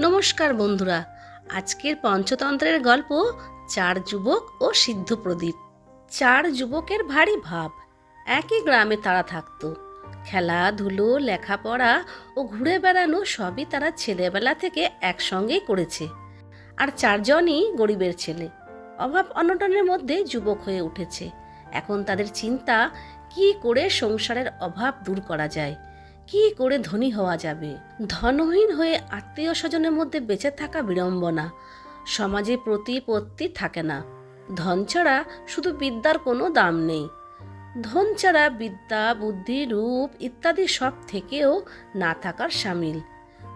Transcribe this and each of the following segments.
নমস্কার বন্ধুরা, আজকের পঞ্চতন্ত্রের গল্প চার যুবক ও সিদ্ধ প্রদীপ। চার যুবকের ভারী ভাব, একই গ্রামে তারা থাকতো। খেলাধুলো, লেখাপড়া ও ঘুরে বেড়ানো সবই তারা ছেলেবেলা থেকে একসঙ্গেই করেছে। আর চারজনই গরিবের ছেলে। অভাব অনটনের মধ্যে যুবক হয়ে উঠেছে। এখন তাদের চিন্তা, কি করে সংসারের অভাব দূর করা যায়? কি করে ধনী হওয়া যাবে? ধনহীন হয়ে আত্মীয় স্বজনের মধ্যে বেঁচে থাকা বিড়ম্বনা। সমাজে প্রতিপত্তি থাকে না। ধন ছাড়া শুধু বিদ্যার কোনো দাম নেই। ধন ছাড়া বিদ্যা, বুদ্ধি, রূপ ইত্যাদি সব থেকেও না থাকার সামিল।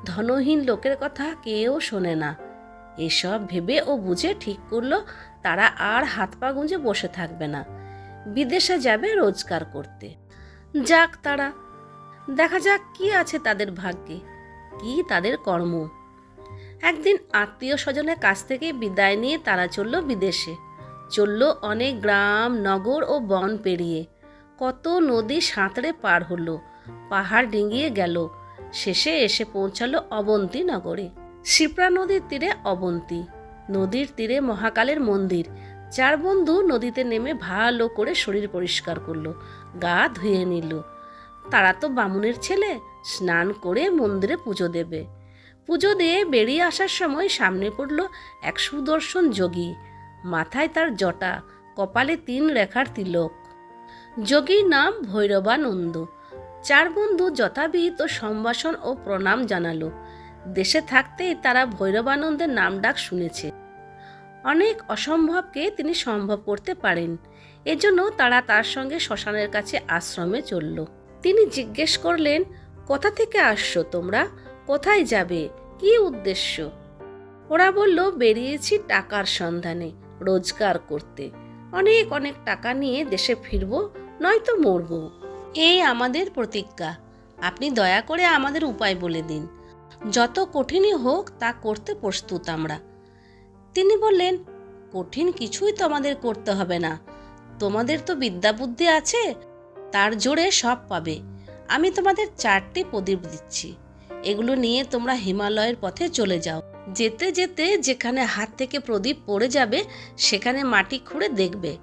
ধনহীন লোকের কথা কেউ শোনে না। এসব ভেবে ও বুঝে ঠিক করল তারা আর হাত পা গুঁজে বসে থাকবে না। বিদেশে যাবে রোজগার করতে। যাক তারা দেখা যাক কি আছে তাদের ভাগ্যে। কি তাদের কর্ম। একদিন আত্মীয় স্বজনের কাছ থেকে বিদায় নিয়ে তারা চলল বিদেশে। চলল অনেক গ্রাম, নগর ও বন পেরিয়ে। কত নদী সাঁতরে পার হলো, পাহাড় ডিঙিয়ে গেল। শেষে এসে পৌঁছালো অবন্তী নগরে। শিপ্রা নদীর তীরে অবন্তী। নদীর তীরে মহাকালের মন্দির। চার বন্ধু নদীতে নেমে ভালো করে শরীর পরিষ্কার করল, গা ধুয়ে নিল। তারা তো বামুনের ছেলে, স্নান করে মন্দিরে পুজো দেবে। পুজো দিয়ে বেরিয়ে আসার সময় সামনে পড়ল এক সুদর্শন যোগী। মাথায় তার জটা, কপালে তিন রেখার তিলক। যোগীর নাম ভৈরবানন্দ। চার বন্ধু যথাবিহিত সম্ভাষণ ও প্রণাম জানালো। দেশে থাকতেই তারা ভৈরবানন্দের নাম ডাক শুনেছে। অনেক অসম্ভবকে তিনি সম্ভব করতে পারেন। এজন্য তারা তার সঙ্গে শ্মশানের কাছে আশ্রমে চলল। তিনি জিজ্ঞেস করলেন, কোথা থেকে আসছো তোমরা? কোথায় যাবে? কি উদ্দেশ্য? ওরা বলল, বেরিয়েছি টাকার সন্ধানে, রোজগার করতে। অনেক অনেক টাকা নিয়ে দেশে ফিরব, নয়তো মরব। এই আমাদের প্রতিজ্ঞা। আপনি দয়া করে আমাদের উপায় বলে দিন। যত কঠিনই হোক, তা করতে প্রস্তুত আমরা। তিনি বললেন, কঠিন কিছুই তো আমাদের করতে হবে না। তোমাদের তো বিদ্যা বুদ্ধি আছে তার জোরে সব পাবে। আমি তোমাদের চারটি প্রদীপ দিচ্ছি। এগুলো নিয়ে তোমরা হিমালয়ের পথে চলে যাও। যেতে যেতে যেখানে হাত থেকে প্রদীপ পড়ে যাবে, সেখানে মাটি খুঁড়ে দেখবে।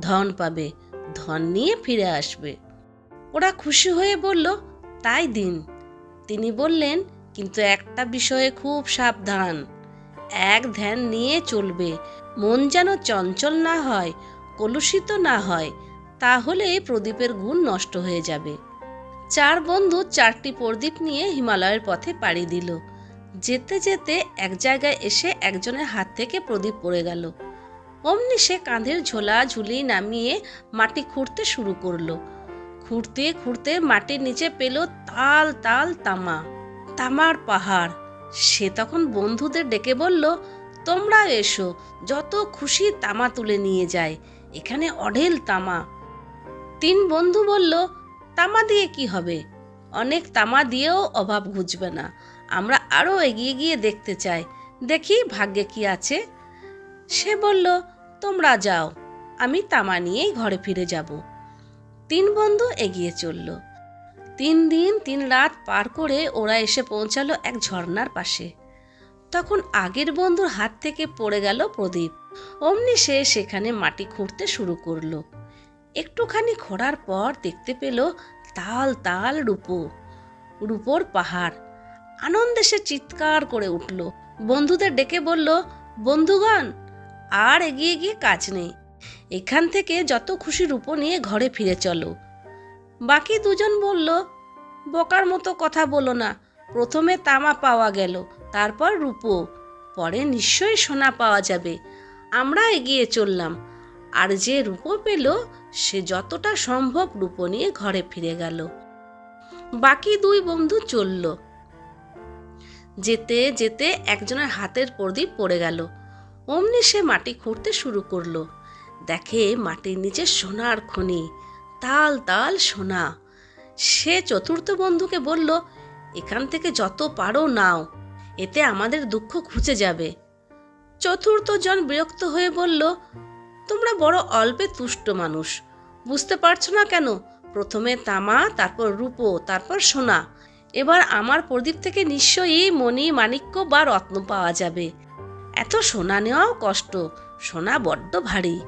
ধন পাবে, ধন নিয়ে ফিরে আসবে। ওরা খুশি হয়ে বলল, তাই দিন। তিনি বললেন, কিন্তু একটা বিষয়ে খুব সাবধান। এক ধ্যান নিয়ে চলবে। মন যেন চঞ্চল না হয়, কলুষিত না হয়। তাহলে প্রদীপের গুণ নষ্ট হয়ে যাবে। চার বন্ধু চারটি প্রদীপ নিয়ে হিমালয়ের পথে পাড়ি দিল। যেতে যেতে এক জায়গায় এসে একজনের হাত থেকে প্রদীপ পড়ে গেল। অমনি সে কাঁধের ঝোলা ঝুলি নামিয়ে মাটি খুঁড়তে শুরু করল। খুঁড়তে খুঁড়তে মাটির নিচে পেল তাল তাল তামা, তামার পাহাড়। সে তখন বন্ধুদের ডেকে বলল, তোমরা এসো, যত খুশি তামা তুলে নিয়ে যায়। এখানে অঢেল তামা। তিন বন্ধু বলল, তামা দিয়ে কি হবে? অনেক তামা দিয়েও অভাব ঘুচবে না। আমরা আরও এগিয়ে গিয়ে দেখতে চাই। দেখি ভাগ্যে কি আছে। সে বলল, তোমরা যাও, আমি তামা নিয়েই ঘরে ফিরে যাব। তিন বন্ধু এগিয়ে চলল। তিন দিন, তিন রাত পার করে ওরা এসে পৌঁছালো এক ঝর্ণার পাশে। তখন আগের বন্ধুর হাত থেকে পড়ে গেল প্রদীপ। অমনি সে সেখানে মাটি খুঁড়তে শুরু করল। একটুখানি ঘোরার পর দেখতে পেল তাল তাল রূপো, রূপোর পাহাড়। আনন্দে সে চিৎকার করে উঠল। বন্ধুদের ডেকে বলল, বন্ধুগণ, আর এগিয়ে গিয়ে কাজ নেই। এখান থেকে যত খুশি রূপো নিয়ে ঘরে ফিরে চলো। বাকি দুজন বলল, বকার মতো কথা বলো না। প্রথমে তামা পাওয়া গেল, তারপর রূপো। পরে নিশ্চয়ই সোনা পাওয়া যাবে। আমরা এগিয়ে চললাম। আর যে রূপো পেল সে যতটা সম্ভব রূপো নিয়ে ঘরে ফিরে গেল। বাকি দুই বন্ধু চলল। যেতে যেতে একজনের হাতের প্রদীপ পড়ে গেল। অমনি সে মাটি খুঁড়তে শুরু করল। দেখে মাটির নিচে সোনার খনি, তাল তাল সোনা। সে চতুর্থ বন্ধুকে বলল, এখান থেকে যত পারো নাও, এতে আমাদের দুঃখ ঘুচে যাবে। চতুর্থ জন বিরক্ত হয়ে বলল, তোমরা বড় অল্পে তুষ্ট মানুষ বুঝতে পারছ না কেন? প্রথমে তামা, তারপর রূপো, তারপর সোনা। এবার আমার প্রদীপ থেকে নিশ্চয়ই মণি, মাণিক্য বা রত্ন পাওয়া যাবে। এত সোনা নেওয়াও কষ্ট। সোনা বড্ড ভারী।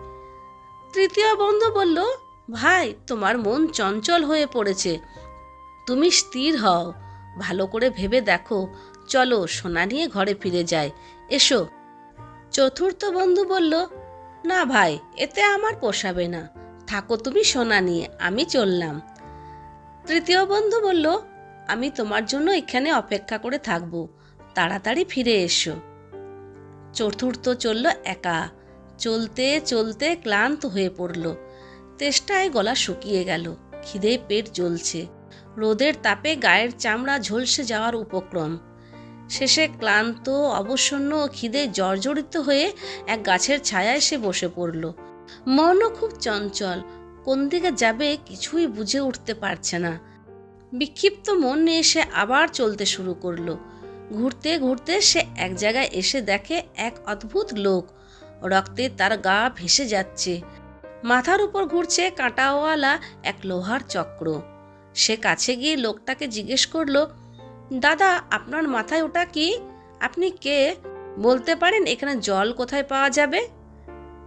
তৃতীয় বন্ধু বলল, ভাই, তোমার মন চঞ্চল হয়ে পড়েছে। তুমি স্থির হও। ভালো করে ভেবে দেখো। চলো, সোনা নিয়ে ঘরে ফিরে যাই। এসো। চতুর্থ বন্ধু বলল, না ভাই, এতে আমার পোষাবে না। থাকো তুমি সোনা নিয়ে, আমি চললাম। তৃতীয় বন্ধু বলল, আমি তোমার জন্য এখানে অপেক্ষা করে থাকব, তাড়াতাড়ি ফিরে এসো। চতুর্থ চলল একা, চলতে চলতে ক্লান্ত হয়ে পড়ল। তেষ্টায় গলা শুকিয়ে গেল, খিদে পেট জ্বলছে। রোদের তাপে গায়ের চামড়া ঝলসে যাওয়ার উপক্রম। শেষে ক্লান্ত, অবসন্ন, খিদে জর্জরিত হয়ে এক গাছের ছায়ায় সে বসে পড়ল। মনও খুব চঞ্চল। কোন দিকে যাবে কিছুই বুঝে উঠতে পারছে না। বিক্ষিপ্ত মন নিয়ে সে আবার চলতে শুরু করল। ঘুরতে ঘুরতে সে এক জায়গায় এসে দেখে এক অদ্ভুত লোক। রক্তে তার গা ভেসে যাচ্ছে। মাথার উপর ঘুরছে কাঁটাওয়ালা এক লোহার চক্র। সে কাছে গিয়ে লোকটাকে জিজ্ঞেস করল, দাদা, আপনার মাথায় ওটা কি? আপনি কে? বলতে পারেন এখানে জল কোথায় পাওয়া যাবে?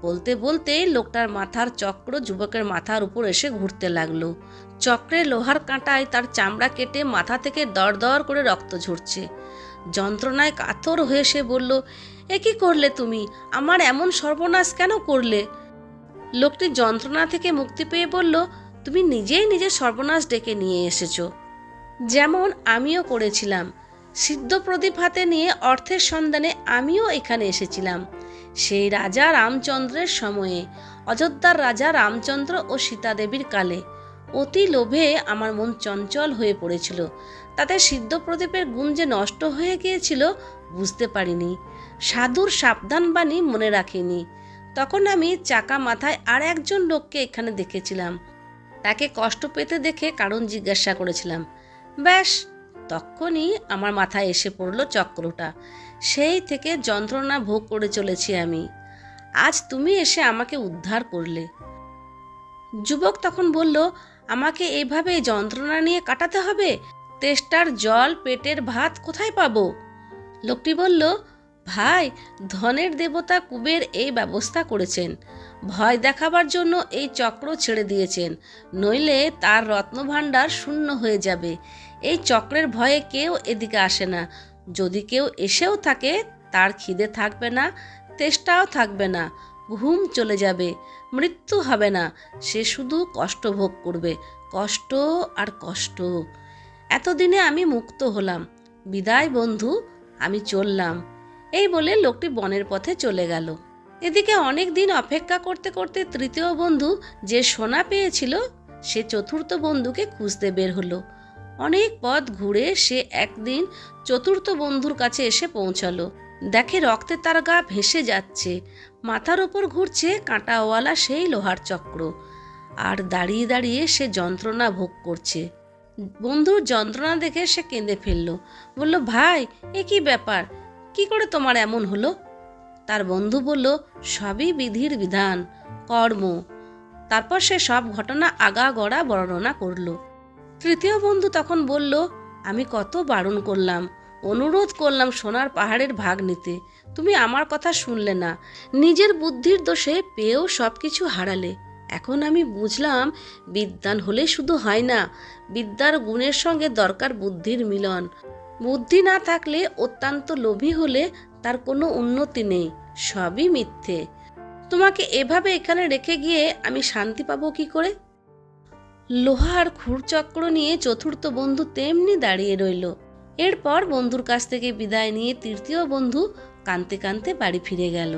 বলতে বলতে লোকটার মাথার চক্র যুবকের মাথার উপর এসে ঘুরতে লাগল। চক্রে লোহার কাঁটায় তার চামড়া কেটে মাথা থেকে দর দর করে রক্ত ঝরছে। যন্ত্রণায় কাতর হয়ে সে বলল, এ কি করলে তুমি? আমার এমন সর্বনাশ কেন করলে? লোকটি যন্ত্রণা থেকে মুক্তি পেয়ে বলল, তুমি নিজেই নিজের সর্বনাশ ডেকে নিয়ে এসেছ। যেমন আমিও করেছিলাম। সিদ্ধ প্রদীপ হাতে নিয়ে অর্থের সন্ধানে আমিও এখানে এসেছিলাম। সেই রাজা রামচন্দ্রের সময়ে, অযোধ্যার রাজা রামচন্দ্র ও সীতা দেবীর কালে। অতি লোভে আমার মন চঞ্চল হয়ে পড়েছিল। তাতে সিদ্ধ প্রদীপের গুণ যে নষ্ট হয়ে গিয়েছিল বুঝতে পারিনি। সাধুর সাবধান বাণী মনে রাখিনি। তখন আমি চাকা মাথায় আর একজন লোককে এখানে দেখেছিলাম। তাকে কষ্ট পেতে দেখে কারণ জিজ্ঞাসা করেছিলাম। ব্যাস তখনই আমার মাথায় এসে পড়ল চক্রটা। সেই থেকে যন্ত্রণা ভোগ করে চলেছি আমি। আজ তুমি এসে আমাকে উদ্ধার করলে। যুবক তখন বলল, আমাকে এইভাবে যন্ত্রণা নিয়ে কাটাতে হবে? তেষ্টার জল, পেটের ভাত কোথায় পাবো? লোকটি বলল, ভাই, ধনের দেবতা কুবের এই ব্যবস্থা করেছেন। ভয় দেখাবার জন্য এই চক্র ছেড়ে দিয়েছেন। নইলে তার রত্নভাণ্ডার শূন্য হয়ে যাবে। এই চক্রের ভয়ে কেউ এদিকে আসে না। যদি কেউ এসেও থাকে, তার খিদে থাকবে না, তেষ্টাও থাকবে না, ঘুম চলে যাবে, মৃত্যু হবে না, সে শুধু কষ্ট ভোগ করবে, কষ্ট আর কষ্ট। এতদিনে আমি মুক্ত হলাম। বিদায় বন্ধু, আমি চললাম। এই বলে লোকটি বনের পথে চলে গেল। এদিকে অনেক দিন অপেক্ষা করতে করতে তৃতীয় বন্ধু যে সোনা পেয়েছিল, সে চতুর্থ বন্ধুকে খুঁজতে বের হলো। অনেক পথ ঘুরে সে একদিন চতুর্থ বন্ধুর কাছে এসে পৌঁছালো। দেখে রক্তে তার গা ভেসে যাচ্ছে। মাথার ওপর ঘুরছে কাঁটাওয়ালা সেই লোহার চক্র। আর দাঁড়িয়ে দাঁড়িয়ে সে যন্ত্রণা ভোগ করছে। বন্ধুর যন্ত্রণা দেখে সে কেঁদে ফেলল। বলল, ভাই, এ কি ব্যাপার? কি করে তোমার এমন হলো? তার বন্ধু বলল, সবই বিধির বিধান, কর্ম। তারপর সে সব ঘটনা আগা গড়া বর্ণনা করল। তৃতীয় বন্ধু তখন বলল, আমি কত বারণ করলাম, অনুরোধ করলাম সোনার পাহাড়ের ভাগ নিতে। তুমি আমার কথা শুনলে না, নিজের বুদ্ধির দোষে পেয়েও সব কিছু হারালে। এখন আমি বুঝলাম, বিদ্যান হলে শুধু হয় না, বিদ্যার গুণের সঙ্গে দরকার বুদ্ধির মিলন। বুদ্ধি না থাকলে অত্যন্ত লোভী হলে তার কোনো উন্নতি নেই, সবই মিথ্যে। তোমাকে এভাবে এখানে রেখে গিয়ে আমি শান্তি পাবো কি করে? লোহার খুরচক্র নিয়ে চতুর্থ বন্ধু তেমনি দাঁড়িয়ে রইল। এরপর বন্ধুর কাছ থেকে বিদায় নিয়ে তৃতীয় বন্ধু কাঁদতে কানতে বাড়ি ফিরে গেল।